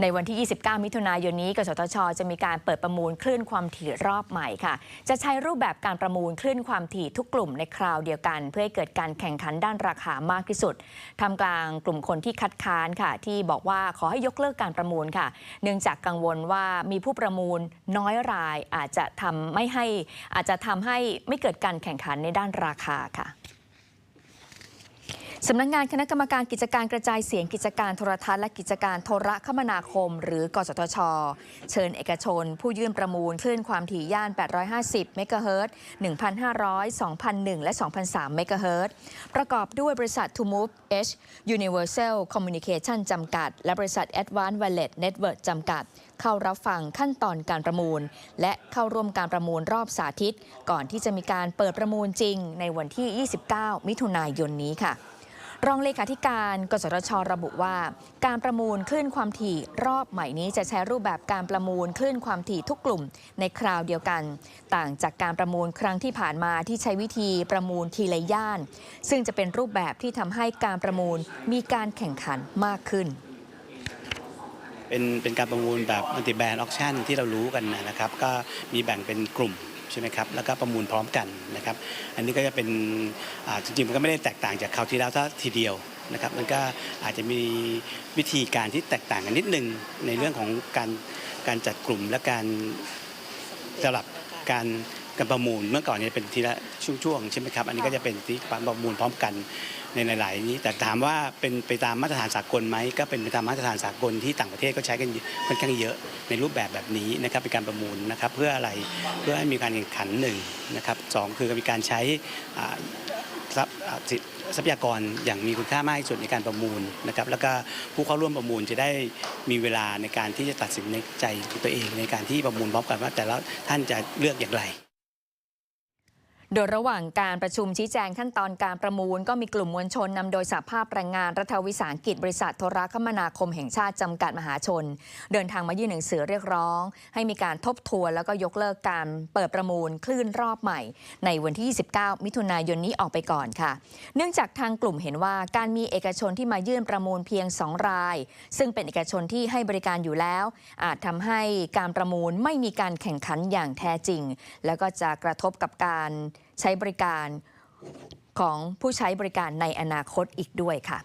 ในวันที่ 29 มิถุนายนนี้ กสทช จะมีการเปิดประมูลคลื่นความถี่รอบใหม่ค่ะ จะใช้รูปแบบการประมูลคลื่นความถี่ทุกกลุ่มในคราวเดียวกัน เพื่อให้เกิดการแข่งขันด้านราคามากที่สุดทำกลางกลุ่มคนที่คัดค้านค่ะ ที่บอกว่าขอให้ยกเลิกการประมูลค่ะ เนื่องจากกังวลว่ามีผู้ประมูลน้อยรายอาจจะทำไม่ให้อาจจะทำให้ไม่เกิดการแข่งขันในด้านราคาค่ะ สำนักงานคณะกรรมการกิจการกระจายเสียงกิจการโทรทัศน์และกิจการโทรคมนาคม หรือกสทช เชิญเอกชน ผู้ยื่นประมูลคลื่นความถี่ย่าน 850 เมกะเฮิรตซ์ 1,500 2,001 และ 2,003 เมกะเฮิรตซ์ ประกอบด้วยบริษัท To Move H Universal Communication จำกัด และบริษัท Advanced Wireless Network จำกัด เข้ารับฟังขั้นตอนการประมูล และเข้าร่วมการประมูลรอบสาธิต ก่อนที่จะมีการเปิดประมูลจริงในวันที่ 29 มิถุนายนนี้ค่ะ รองเลขาธิการ กสทช ระบุว่า การประมูลคลื่นความถี่รอบใหม่นี้จะใช้รูปแบบการประมูลคลื่นความถี่ทุกกลุ่มในคราวเดียวกัน ต่างจากการประมูลครั้งที่ผ่านมาที่ใช้วิธีประมูลทีละย่าน ซึ่งจะเป็นรูปแบบที่ทำให้การประมูลมีการแข่งขันมากขึ้น เป็นเป็นการประมูลแบบมัลติแบรนด์ออคชั่นที่เรารู้กันนะครับ ก็มีแบ่งเป็นกลุ่ม ใช่ไหมครับแล้วก็ประมูลพร้อมกันนะครับ อันนี้ก็จะเป็นจริงๆมันก็ไม่ได้แตกต่างจากคราวที่แล้วถ้าทีเดียวนะครับ มันก็อาจจะมีวิธีการที่แตกต่างกันนิดนึงในเรื่องของการการจัดกลุ่มและการสลับการการประมูลเมื่อก่อนเนี่ยเป็นทีละ ช่วงๆใช่ไหมครับ อันนี้ก็จะเป็นที่ประมูลพร้อมกันในหลายๆนี้ แต่ถามว่าเป็นไปตามมาตรฐานสากลไหมก็เป็นไปตามมาตรฐานสากลที่ต่างประเทศก็ใช้กันค่อนข้างเยอะในรูปแบบแบบนี้นะครับเป็นการประมูลนะครับเพื่ออะไรเพื่อให้มีการแข่งขันหนึ่งนะครับสองคือมีการใช้อ่าทรัพย์อ่าสิทรัพยากรอย่างมีคุณค่ามากที่สุดในการประมูลนะครับแล้วก็ผู้เข้าร่วมประมูลจะได้มีเวลาในการที่จะตัดสินในใจของตัวเอง ในการที่ประมูลพร้อมกันว่าแต่ละท่านจะเลือกอย่างไร โดยระหว่างการประชุมชี้แจงขั้นตอนการประมูล ก็มีกลุ่มมวลชนนำโดยสหภาพแรงงานรัฐวิสาหกิจบริษัทโทรคมนาคมแห่งชาติจำกัดมหาชน เดินทางมายื่นหนังสือเรียกร้อง ให้มีการทบทวนแล้วก็ยกเลิกการเปิดประมูลคลื่นรอบใหม่ ในวันที่ 29 มิถุนายนนี้ออกไปก่อนค่ะ เนื่องจากทางกลุ่มเห็นว่าการมีเอกชนที่มายื่นประมูลเพียง 2 ราย ซึ่งเป็นเอกชนที่ให้บริการอยู่แล้ว อาจทำให้การประมูลไม่มีการแข่งขันอย่างแท้จริง แล้วก็จะกระทบกับการใช้บริการของผู้ใช้บริการในอนาคตอีกด้วยค่ะ